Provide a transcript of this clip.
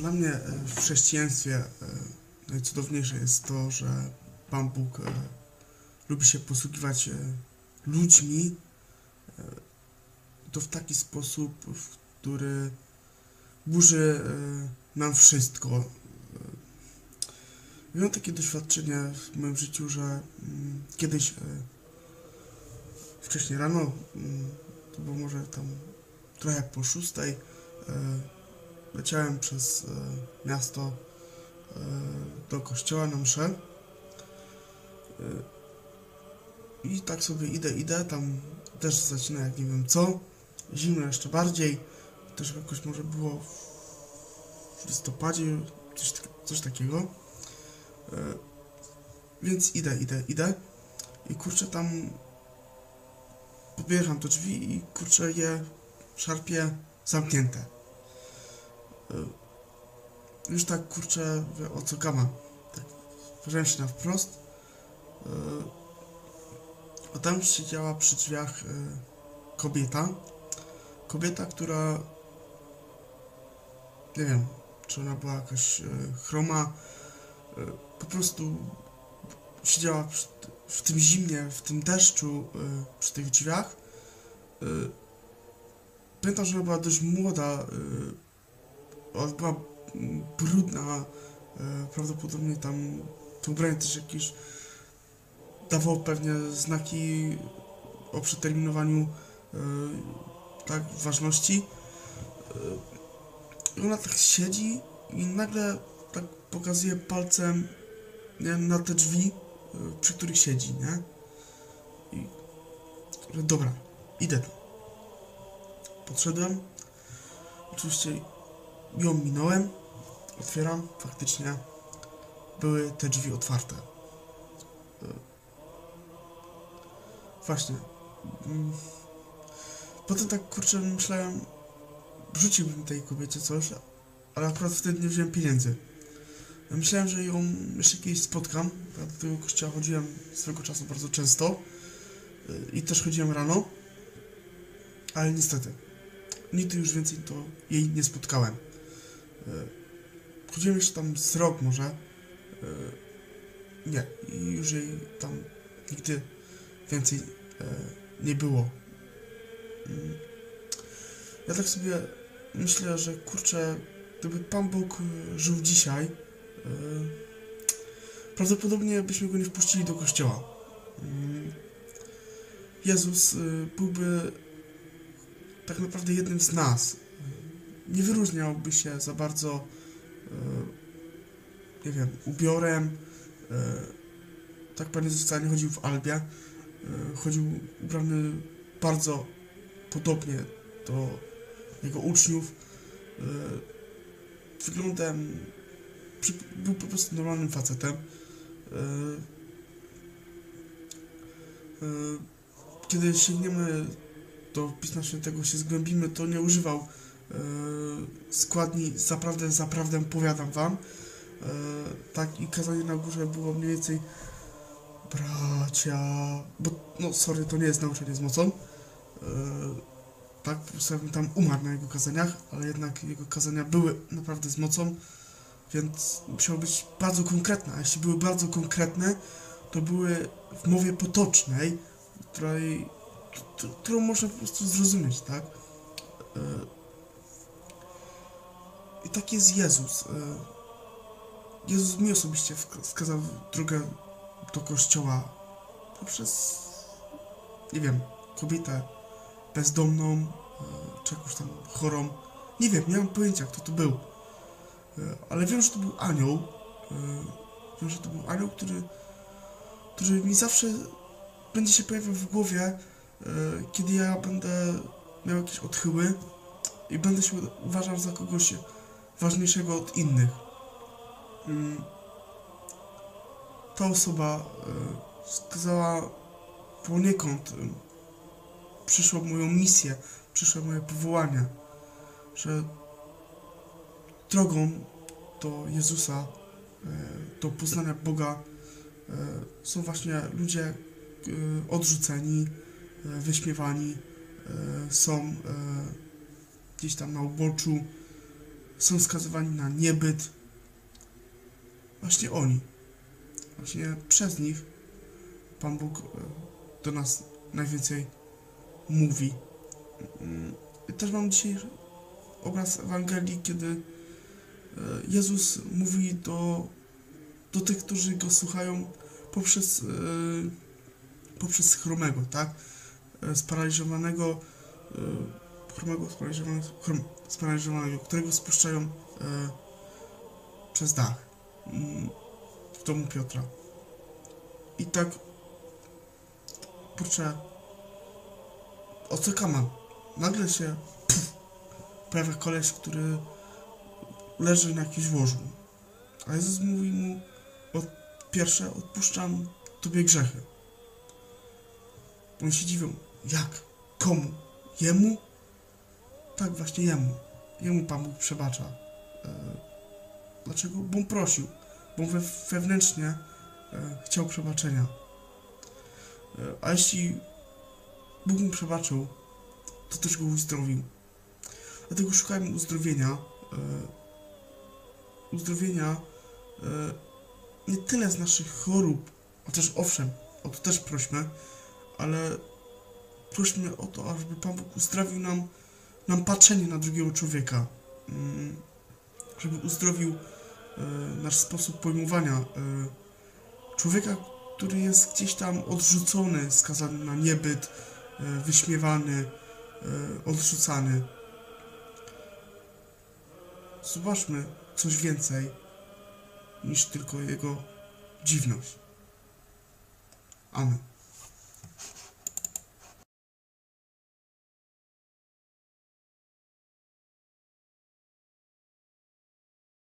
Dla mnie e, w chrześcijaństwie e, najcudowniejsze jest to, że Pan Bóg e, lubi się posługiwać ludźmi to w taki sposób, w który burzy nam wszystko. Miałem takie doświadczenie w moim życiu, że mm, kiedyś wcześniej rano, mm, to było może tam trochę po szóstej, leciałem przez e, miasto e, do kościoła na mszę. E, I tak sobie idę, idę, tam też zaczyna jak nie wiem co, zimno jeszcze bardziej, też jakoś może było w listopadzie, coś, tak- coś takiego. Więc idę, idę, idę i kurczę tam podbieram do drzwi i kurczę je szarpie zamknięte. E, Już tak kurczę o co gama. Tak się na wprost. e, A tam siedziała przy drzwiach e, kobieta. Kobieta, która nie wiem, czy ona była jakaś chroma. Po prostu siedziała w tym zimnie, w tym deszczu przy tych drzwiach. Pamiętam, że ona była dość młoda. E, Ona była mm, brudna. e, Prawdopodobnie tam to ubranie też jakieś dawało pewnie znaki o przeterminowaniu e, tak, ważności. E, I ona tak siedzi i nagle tak pokazuje palcem nie, na te drzwi, e, przy których siedzi, nie? I dobra, idę tu. Podszedłem. Oczywiście ją minąłem. Otwieram. Faktycznie były te drzwi otwarte. E, Właśnie. Mm. Potem tak kurczę myślałem, rzuciłbym tej kobiecie coś, ale akurat wtedy nie wziąłem pieniędzy. Myślałem, że ją jeszcze kiedyś spotkam. Ja do tego kościoła chodziłem swego czasu bardzo często y, i też chodziłem rano, ale niestety nigdy już więcej to jej nie spotkałem. Y, Chodziłem jeszcze tam z rok może. y, Nie, już jej tam nigdy więcej y, nie było. Mm. Ja tak sobie myślę, że kurczę, gdyby Pan Bóg żył dzisiaj, prawdopodobnie byśmy go nie wpuścili do kościoła. Mm. Jezus byłby tak naprawdę jednym z nas. Nie wyróżniałby się za bardzo, y, nie wiem, ubiorem. y, Tak Pan Jezus wcale nie chodził w albie. Chodził ubrany bardzo podobnie do jego uczniów. y, Wyglądem był po prostu normalnym facetem. Kiedy sięgniemy do Pisma Świętego, się zgłębimy, to nie używał składni zaprawdę, zaprawdę powiadam wam. Y, Tak i kazanie na górze było mniej więcej bracia, bo no sorry, to nie jest nauczanie z mocą. Y, Tak, po tam umarł na jego kazaniach, ale jednak jego kazania były naprawdę z mocą, więc musiały być bardzo konkretne. A jeśli były bardzo konkretne, to były w mowie potocznej, której, którą można po prostu zrozumieć, tak? I tak jest Jezus. E, Jezus mi osobiście wska- wskazał drogę do kościoła poprzez, nie wiem, kobietę bezdomną, e, czy jakąś tam chorą. Nie wiem, nie mam pojęcia, kto to był. E, Ale wiem, że to był anioł. Wiem, że to był anioł, który, który mi zawsze będzie się pojawiał w głowie, kiedy ja będę miał jakieś odchyły i będę się uważał za kogoś ważniejszego od innych. Mm. Ta osoba e, wskazała poniekąd e, przyszłą moją misję, przyszłe moje powołanie, że drogą do Jezusa, e, do poznania Boga są właśnie ludzie odrzuceni, wyśmiewani, są gdzieś tam na uboczu, są skazywani na niebyt. Właśnie oni. Właśnie przez nich Pan Bóg e, do nas najwięcej mówi. Mm, Też mam dzisiaj obraz Ewangelii, kiedy e, Jezus mówi do, do tych, którzy go słuchają poprzez, e, poprzez chromego, tak? Sparaliżowanego, chromego, sparaliżowanego, którego spuszczają e, przez dach mm, w domu Piotra. I tak kurczę ocekam. Nagle się puf, pojawia koleś, który leży na jakimś łożu. A Jezus mówi mu od pierwsze odpuszczam tobie grzechy. Oni się dziwią. Jak? Komu? Jemu? Tak, właśnie jemu. Jemu Pan Bóg przebacza. E, dlaczego? Bo on prosił. Bo on we, wewnętrznie e, chciał przebaczenia. E, a jeśli Bóg mu przebaczył, to też go uzdrowił. Dlatego szukajmy uzdrowienia. Uzdrowienia nie tyle z naszych chorób, chociaż owszem, o to też prośmy, ale prośmy o to, aby Pan Bóg uzdrowił nam, nam patrzenie na drugiego człowieka. Mm, Żeby uzdrowił e, nasz sposób pojmowania e, człowieka, który jest gdzieś tam odrzucony, skazany na niebyt, e, wyśmiewany, odrzucany. Zobaczmy coś więcej niż tylko jego dziwność. Amen.